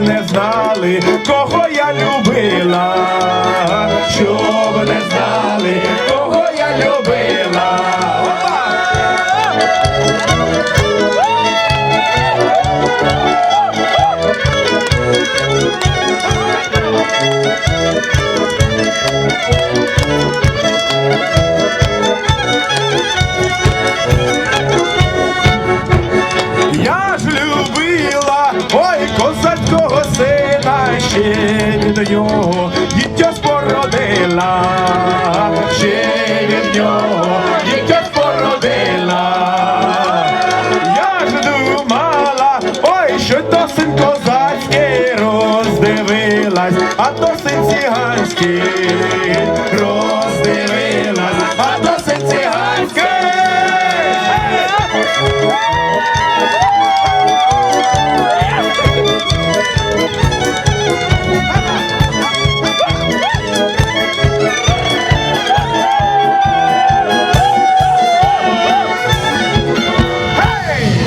не знали, кого я любила, що не знали, кого я любила. ще від нього дітя спородила, ще від нього дітя спородила. Я ж думала, ой, що то син козацький роздивилась, а то син циганський роздивилась.